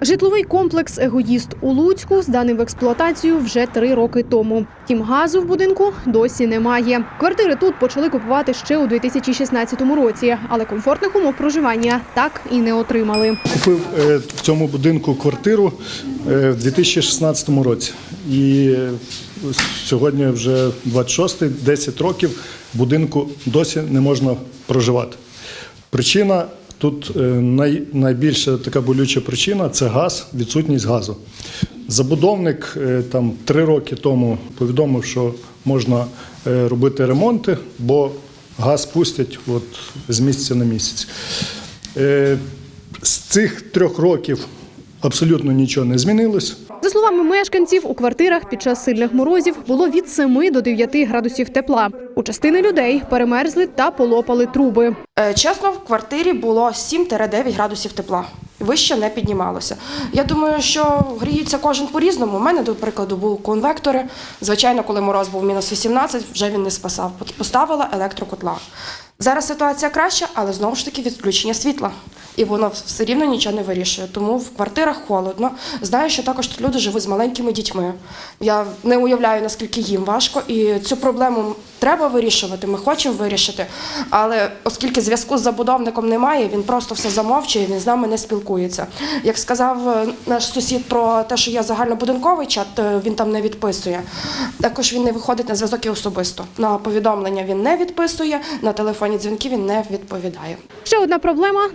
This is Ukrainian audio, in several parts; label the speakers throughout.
Speaker 1: Житловий комплекс Егоїст у Луцьку зданий в експлуатацію вже три роки тому. Втім, газу в будинку досі немає. Квартири тут почали купувати ще у 2016 році, але комфортних умов проживання так і не отримали.
Speaker 2: Купив е, в цьому будинку квартиру е, в 2016 році. І е, сьогодні вже 26-й, 10 років будинку досі не можна проживати. Причина тут е, най, найбільша така болюча причина це газ, відсутність газу. Забудовник е, там три роки тому повідомив, що можна е, робити ремонти, бо газ пустять от з місяця на місяць. З цих трьох років абсолютно нічого не змінилось.
Speaker 1: За словами мешканців, у квартирах під час сильних морозів було від 7 до 9 градусів тепла. У частини людей перемерзли та полопали труби.
Speaker 3: Е, Чесно, в квартирі було 7-9 градусів тепла. Вище не піднімалося. Я думаю, що гріється кожен по-різному. У мене, до прикладу, були конвектори. Звичайно, коли мороз був мінус 18, вже він не спасав. Поставила електрокотла. Зараз ситуація краща, але знову ж таки відключення світла. І воно все рівно нічого не вирішує. Тому в квартирах холодно. Знаю, що також тут люди живуть з маленькими дітьми. Я не уявляю, наскільки їм важко, і цю проблему треба вирішувати. Ми хочемо вирішити. Але оскільки зв'язку з забудовником немає, він просто все замовчує, він з нами не спілкується. Як сказав е, наш сусід про те, що є загальнобудинковий чат, е, він там не відписує. Також він не виходить на зв'язок і особисто. На повідомлення він не відписує, на телефонні дзвінки він не відповідає.
Speaker 1: Ще одна проблема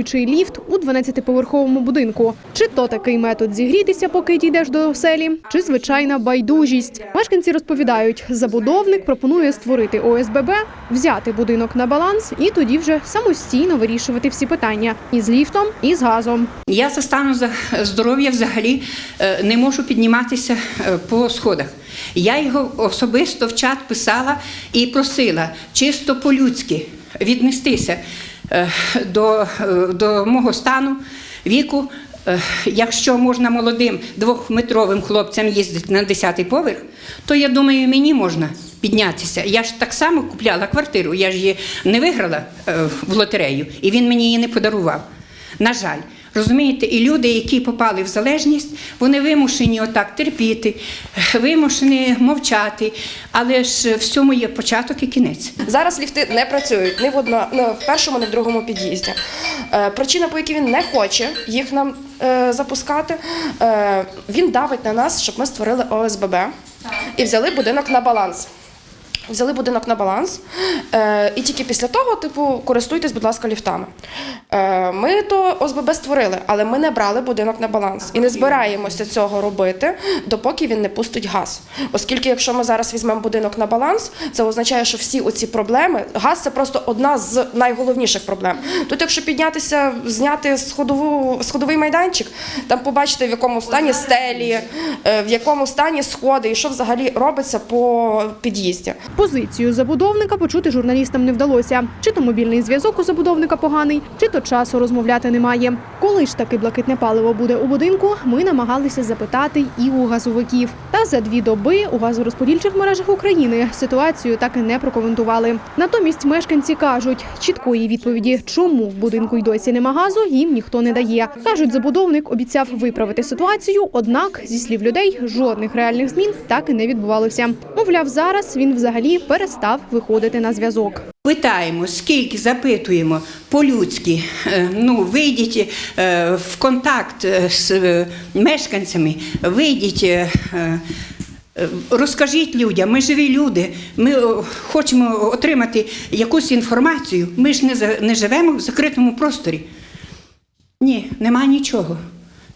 Speaker 1: непрацюючий ліфт у 12-поверховому будинку. Чи то такий метод зігрітися, поки дійдеш до оселі, чи звичайна байдужість. Мешканці розповідають, забудовник пропонує створити ОСББ, взяти будинок на баланс і тоді вже самостійно вирішувати всі питання і з ліфтом, і з газом.
Speaker 4: Я за стану здоров'я взагалі е, не можу підніматися е, по сходах. Я його особисто в чат писала і просила чисто по-людськи віднестися до, е, до мого стану, віку. Е, Якщо можна молодим двохметровим хлопцям їздити на 10-й поверх, то я думаю, мені можна піднятися. Я ж так само купляла квартиру, я ж її не виграла е, в лотерею, і він мені її не подарував. На жаль, розумієте, і люди, які попали в залежність, вони вимушені отак терпіти, вимушені мовчати, але ж всьому є початок і кінець.
Speaker 3: Зараз ліфти не працюють ні в одно, ні в першому, ні в другому під'їзді. Е, причина, по якій він не хоче їх нам е, запускати, е, він давить на нас, щоб ми створили ОСББ і взяли будинок на баланс. Взяли будинок на баланс, е, і тільки після того, типу, користуйтесь, будь ласка, ліфтами. Е, ми то ОСББ створили, але ми не брали будинок на баланс і не збираємося цього робити, допоки він не пустить газ. Оскільки, якщо ми зараз візьмемо будинок на баланс, це означає, що всі оці проблеми, газ це просто одна з найголовніших проблем. Тут, якщо піднятися, зняти сходову, сходовий майданчик, там побачити, в якому стані стелі, е, в якому стані сходи і що взагалі робиться по під'їзді.
Speaker 1: Позицію забудовника почути журналістам не вдалося. Чи то мобільний зв'язок у забудовника поганий, чи то часу розмовляти немає. Коли ж таки блакитне паливо буде у будинку, ми намагалися запитати і у газовиків. Та за дві доби у газорозподільчих мережах України ситуацію так і не прокоментували. Натомість мешканці кажуть, чіткої відповіді, чому в будинку й досі нема газу, їм ніхто не дає. кажуть, забудовник обіцяв виправити ситуацію, однак зі слів людей жодних реальних змін так і не відбувалося. Мовляв, зараз він взагалі перестав виходити на зв'язок.
Speaker 4: Питаємо, скільки запитуємо по-людськи, е, ну, вийдіть е, в контакт е, з мешканцями, вийдіть. Розкажіть людям, ми живі люди, ми хочемо отримати якусь інформацію. Ми ж не, не живемо в закритому просторі. Ні, немає нічого.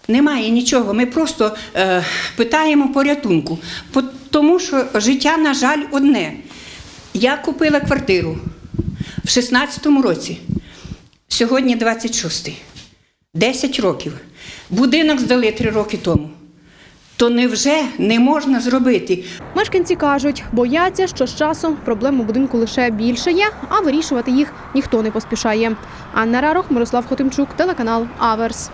Speaker 4: Немає нічого. Ми просто е, питаємо порятунку. Тому що життя, на жаль, одне. Я купила квартиру в 16-му році. Сьогодні 26-й. 10 років. Будинок здали 3 роки тому. То невже не можна зробити?
Speaker 1: Мешканці кажуть, бояться, що з часом проблем у будинку лише більше є, а вирішувати їх ніхто не поспішає. Анна Рарох, Мирослав Хотимчук, телеканал Аверс.